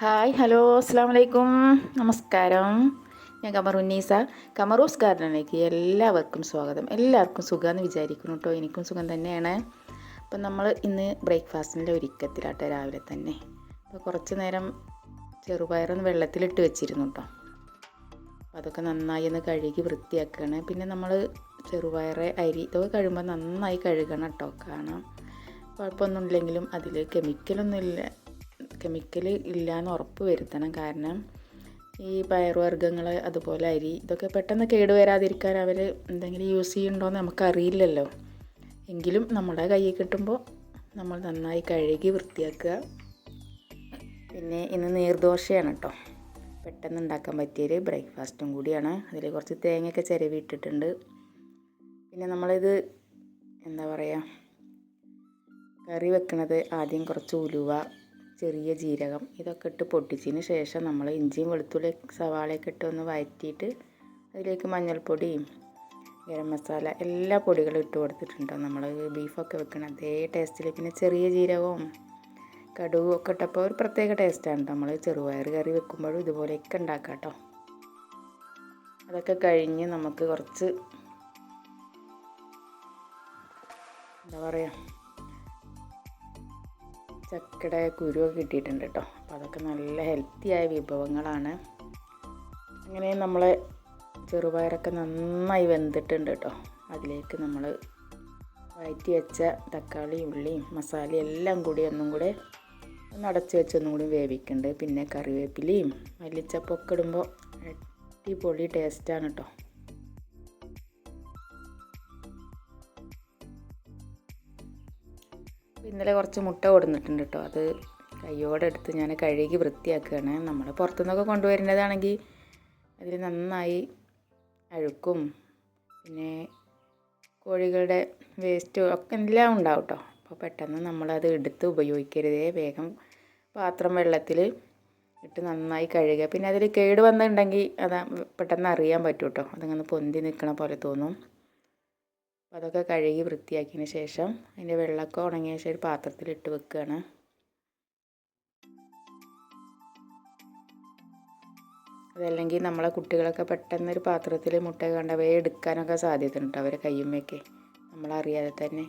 Hi hello അസ്സാം വലൈക്കും നമസ്കാരം. ഞാൻ കമറുന്നീസ കമറൂസ് ഗാർഡനിലേക്ക് എല്ലാവർക്കും സ്വാഗതം. എല്ലാവർക്കും സുഖമെന്ന് വിചാരിക്കുന്നു കേട്ടോ എനിക്കും സുഖം തന്നെയാണ്. അപ്പം നമ്മൾ ഇന്ന് ബ്രേക്ക്ഫാസ്റ്റിന്റെ ഒരുക്കത്തിലാട്ടെ രാവിലെ തന്നെ. അപ്പോൾ കുറച്ച് നേരം ചെറുപയറൊന്ന് വെള്ളത്തിലിട്ട് വെച്ചിരുന്നു കേട്ടോ അപ്പോൾ അതൊക്കെ നന്നായി ഒന്ന് കഴുകി വൃത്തിയാക്കുകയാണ് പിന്നെ നമ്മൾ ചെറുപയറ് അരി ഇതൊക്കെ കഴിയുമ്പോൾ നന്നായി കഴുകണം കേട്ടോ കാണാം കുഴപ്പമൊന്നുമില്ലെങ്കിലും അതിൽ കെമിക്കലൊന്നുമില്ല. കെമിക്കൽ ഇല്ലയെന്ന് ഉറപ്പ് വരുത്തണം. കാരണം ഈ പയറുവർഗങ്ങൾ അതുപോലെ അരി ഇതൊക്കെ പെട്ടെന്ന് കേടുവരാതിരിക്കാൻ അവർ എന്തെങ്കിലും യൂസ് ചെയ്യുന്നുണ്ടോയെന്ന് നമുക്കറിയില്ലല്ലോ. എങ്കിലും നമ്മുടെ കയ്യിൽ കിട്ടുമ്പോൾ നമ്മൾ നന്നായി കഴുകി വൃത്തിയാക്കുക. പിന്നെ ഇന്ന് നീർദോശയാണ് കേട്ടോ. പെട്ടെന്ന് ഉണ്ടാക്കാൻ പറ്റിയൊരു ബ്രേക്ക്ഫാസ്റ്റും കൂടിയാണ്. അതിൽ കുറച്ച് തേങ്ങയൊക്കെ ചിരവിട്ടിട്ടുണ്ട് പിന്നെ നമ്മളിത് എന്താ പറയുക കറി വെക്കുന്നത് ആദ്യം കുറച്ച് ഉലുവ ചെറിയ ജീരകം ഇതൊക്കെ ഇട്ട് പൊട്ടിച്ചതിന് ശേഷം നമ്മൾ ഇഞ്ചിയും വെളുത്തുള്ളിയും സവാളയൊക്കെ ഇട്ട് ഒന്ന് വഴറ്റിയിട്ട് അതിലേക്ക് മഞ്ഞൾപ്പൊടിയും ഗരം മസാല എല്ലാ പൊടികളും ഇട്ട് കൊടുത്തിട്ടുണ്ട്. നമ്മൾ ബീഫൊക്കെ വെക്കണം അതേ ടേസ്റ്റിൽ പിന്നെ ചെറിയ ജീരകവും കടുവും ഒക്കെ ഇട്ടപ്പോൾ ഒരു പ്രത്യേക ടേസ്റ്റാണ് നമ്മൾ ചെറുപയർ കറി വെക്കുമ്പോഴും ഇതുപോലെയൊക്കെ ഉണ്ടാക്കാം കേട്ടോ അതൊക്കെ കഴിഞ്ഞ് നമുക്ക് കുറച്ച് എന്താ പറയുക ചക്കയുടെ കുരുവൊക്കെ കിട്ടിയിട്ടുണ്ട് കേട്ടോ. അപ്പോൾ അതൊക്കെ നല്ല ഹെൽത്തിയായ വിഭവങ്ങളാണ്. അങ്ങനെ നമ്മൾ ചെറുപയറൊക്കെ നന്നായി വെന്തിട്ടുണ്ട് കേട്ടോ. അതിലേക്ക് നമ്മൾ വയറ്റി വെച്ച തക്കാളി ഉള്ളിയും മസാലയും എല്ലാം കൂടി ഒന്നും കൂടെ ഒന്ന് അടച്ച് വെച്ചൊന്നും കൂടി വേവിക്കുന്നുണ്ട് പിന്നെ കറിവേപ്പിലയും മല്ലിച്ചപ്പൊക്കെ ഇടുമ്പോൾ അടിപൊളി ടേസ്റ്റാണ് കേട്ടോ. ഇന്നലെ കുറച്ച് മുട്ട കൊടുന്നിട്ടുണ്ട് കേട്ടോ. അത് കയ്യോടെ എടുത്ത് ഞാൻ കഴുകി വൃത്തിയാക്കുകയാണ്. നമ്മൾ പുറത്തുനിന്നൊക്കെ കൊണ്ടുവരുന്നതാണെങ്കിൽ അതിൽ നന്നായി അഴുക്കും. പിന്നെ കോഴികളുടെ വേസ്റ്റും ഒക്കെ എല്ലാം ഉണ്ടാവും കേട്ടോ. അപ്പോൾ പെട്ടെന്ന് നമ്മളത് എടുത്ത് ഉപയോഗിക്കരുതേ. വേഗം പാത്രം വെള്ളത്തിൽ ഇട്ട് നന്നായി കഴുകുക. പിന്നെ അതിൽ കേട് വന്നിട്ടുണ്ടെങ്കിൽ അത് പെട്ടെന്ന് അറിയാൻ പറ്റും കേട്ടോ അതങ്ങനെ പൊന്തി നിൽക്കണ പോലെ തോന്നും. അപ്പോൾ അതൊക്കെ കഴുകി വൃത്തിയാക്കിയതിന് ശേഷം അതിന്റെ വെള്ളമൊക്കെ ഉണങ്ങിയ ശേഷം ഒരു പാത്രത്തിലിട്ട് വെക്കുകയാണ്. അതല്ലെങ്കിൽ നമ്മളെ കുട്ടികളൊക്കെ പെട്ടെന്ന് ഒരു പാത്രത്തിൽ മുട്ട കണ്ടവയെ എടുക്കാനൊക്കെ സാധ്യതയുണ്ട് അവരെ കയ്യുമ്മയൊക്കെ. നമ്മളറിയാതെ തന്നെ.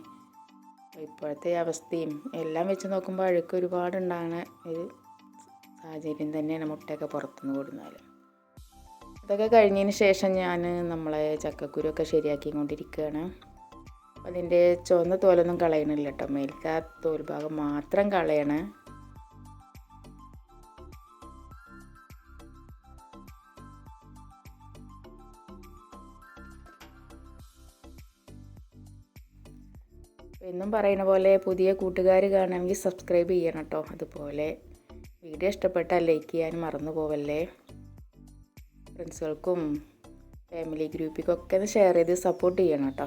ഇപ്പോഴത്തെ അവസ്ഥയും എല്ലാം വെച്ച് നോക്കുമ്പോൾ അഴുക്ക് ഒരുപാടുണ്ടാകുന്ന ഒരു സാഹചര്യം തന്നെയാണ് മുട്ടയൊക്കെ പുറത്തുനിന്ന് കൊടുന്നാൽ അതൊക്കെ കഴിഞ്ഞതിന് ശേഷം ഞാൻ നമ്മളെ ചക്കക്കുരുവൊക്കെ ശരിയാക്കിക്കൊണ്ടിരിക്കുകയാണ്. അതിന്റെ ചുവന്ന തോലൊന്നും കളയണില്ല കേട്ടോ മേൽക്ക് ആ തോൽ ഭാഗം മാത്രം കളയണേ. എന്നും പറയുന്ന പോലെ പുതിയ കൂട്ടുകാർ കാണണമെങ്കിൽ സബ്സ്ക്രൈബ് ചെയ്യണം കേട്ടോ അതുപോലെ വീഡിയോ ഇഷ്ടപ്പെട്ടാൽ ലൈക്ക് ചെയ്യാൻ മറന്നു പോവല്ലേ. ഫ്രണ്ട്സുകൾക്കും ഫാമിലി ഗ്രൂപ്പിക്കൊക്കെ ഒന്ന് ഷെയർ ചെയ്ത് സപ്പോർട്ട് ചെയ്യണം കേട്ടോ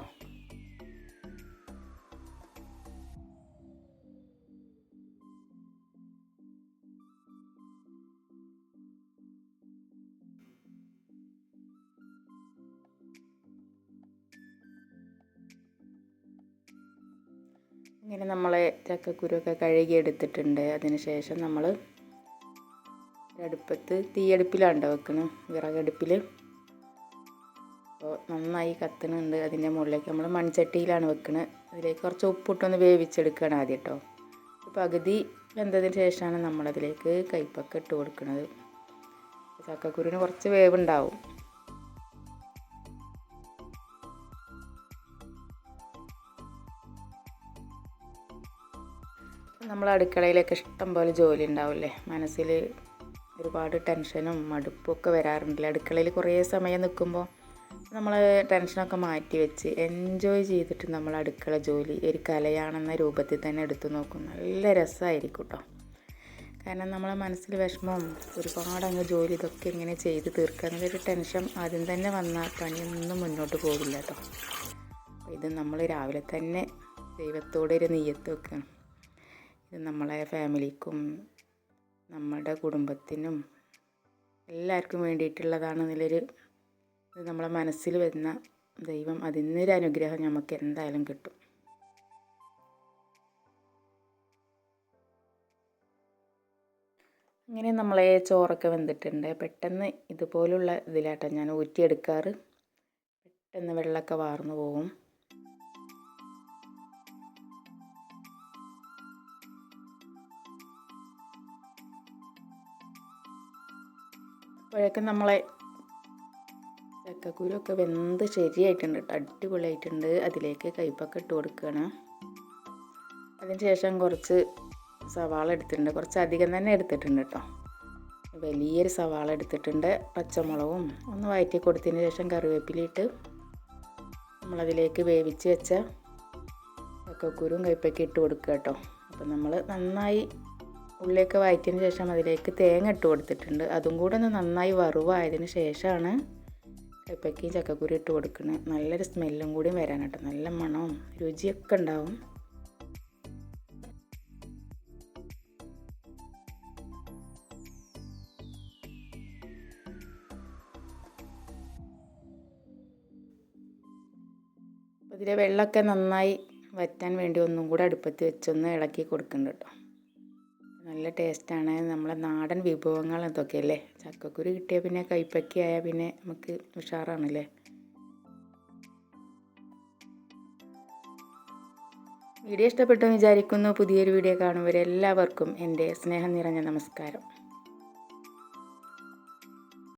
ഇങ്ങനെ നമ്മൾ ചക്കക്കുരുവൊക്കെ കഴുകി എടുത്തിട്ടുണ്ട്. അതിന് ശേഷം നമ്മൾ അടുപ്പത്ത് തീയടുപ്പിലാണ് വെക്കുന്നത് വിറകടുപ്പിൽ അപ്പോൾ നന്നായി കത്തുന്നുണ്ട് അതിന്റെ മുകളിലേക്ക് നമ്മൾ മൺചട്ടിയിലാണ് വെക്കുന്നത് അതിലേക്ക് കുറച്ച് ഉപ്പിട്ടൊന്ന് വേവിച്ചെടുക്കുകയാണ് ആദ്യം കേട്ടോ പകുതി വെന്തതിന് ശേഷമാണ് നമ്മളതിലേക്ക് കയ്പ്പൊക്കെ ഇട്ട് കൊടുക്കുന്നത് ചക്കക്കുരുവിന് കുറച്ച് വേവുണ്ടാവും. നമ്മൾ അടുക്കളയിലൊക്കെ ഇഷ്ടം പോലെ ജോലി ഉണ്ടാവില്ലേ? മനസ്സിൽ ഒരുപാട് ടെൻഷനും മടുപ്പും ഒക്കെ വരാറുണ്ടല്ലേ? അടുക്കളയിൽ കുറേ സമയം നിൽക്കുമ്പോൾ നമ്മൾ ടെൻഷനൊക്കെ മാറ്റി വെച്ച് എൻജോയ് ചെയ്തിട്ട് നമ്മൾ അടുക്കള ജോലി ഒരു കലയാണെന്ന രൂപത്തിൽ തന്നെ എടുത്തു നോക്കും. നല്ല രസമായിരിക്കും കേട്ടോ കാരണം നമ്മളെ മനസ്സിൽ വിഷമം ഒരുപാട് അങ്ങ് ജോലി ഇതൊക്കെ ഇങ്ങനെ ചെയ്ത് തീർക്കുക എന്നൊരു ടെൻഷൻ ആദ്യം തന്നെ വന്നാൽ പണിയൊന്നും മുന്നോട്ട് പോകില്ല കേട്ടോ ഇത് നമ്മൾ രാവിലെ തന്നെ ദൈവത്തോടെ ഒരു നെയ്യത്ത് വെക്കണം. നമ്മളെ ഫാമിലിക്കും നമ്മുടെ കുടുംബത്തിനും എല്ലാവർക്കും വേണ്ടിയിട്ടുള്ളതാണെന്നുള്ളൊരു ഇത് നമ്മളെ മനസ്സിൽ വരുന്ന ദൈവം അതിന്നൊരു അനുഗ്രഹം നമുക്ക് എന്തായാലും കിട്ടും. അങ്ങനെ നമ്മളെ ചോറൊക്കെ വെന്തിട്ടുണ്ട്. പെട്ടെന്ന് ഇതുപോലുള്ള ഇതിലാട്ടോ ഞാൻ ഊറ്റിയെടുക്കാറ്. പെട്ടെന്ന് വെള്ളമൊക്കെ വാർന്നു പോകും അപ്പോഴേക്കും നമ്മളെ ചക്കക്കുരുവൊക്കെ വെന്ത് ശരിയായിട്ടുണ്ട് കേട്ടോ അടിപൊളിയായിട്ടുണ്ട്. അതിലേക്ക് കയ്പൊക്കെ ഇട്ട് കൊടുക്കുകയാണ് അതിന് ശേഷം കുറച്ച് സവാള എടുത്തിട്ടുണ്ട്. കുറച്ച് അധികം തന്നെ എടുത്തിട്ടുണ്ട് കേട്ടോ. വലിയൊരു സവാള എടുത്തിട്ടുണ്ട് പച്ചമുളകും ഒന്ന് വഴറ്റി കൊടുത്തതിന് ശേഷം കറിവേപ്പിലിട്ട് നമ്മളതിലേക്ക് വേവിച്ച് വെച്ച ചക്കക്കുരും കയ്പൊക്കെ ഇട്ട് കൊടുക്കുക കേട്ടോ. അപ്പം നമ്മൾ നന്നായി ഉള്ളിയൊക്കെ വഴറ്റിയതിന് ശേഷം അതിലേക്ക് തേങ്ങ ഇട്ട് കൊടുത്തിട്ടുണ്ട്. അതും കൂടെ ഒന്ന് നന്നായി വറുവായതിന് ശേഷമാണ് കപ്പയ്ക്കും ചക്കക്കുരു ഇട്ട് കൊടുക്കുന്നത് നല്ലൊരു സ്മെല്ലും കൂടിയും വരാൻ കേട്ടോ. നല്ല മണവും രുചിയൊക്കെ ഉണ്ടാവും. ഇതിലെ വെള്ളമൊക്കെ നന്നായി വറ്റാൻ വേണ്ടി ഒന്നും കൂടെ അടുപ്പത്ത് വെച്ചൊന്ന് ഇളക്കി കൊടുക്കുന്നുണ്ട് കേട്ടോ. നല്ല ടേസ്റ്റാണ്. നമ്മളെ നാടൻ വിഭവങ്ങൾ അല്ലേ? ചക്കക്കുരു കിട്ടിയ പിന്നെ കൈപ്പക്കി ആയാൽ പിന്നെ നമുക്ക് ഉഷാറാണല്ലേ? വീഡിയോ ഇഷ്ടപ്പെട്ടു വിചാരിക്കുന്നു. പുതിയൊരു വീഡിയോ കാണുമ്പോൾ എല്ലാവർക്കും എന്റെ സ്നേഹം നിറഞ്ഞ നമസ്കാരം.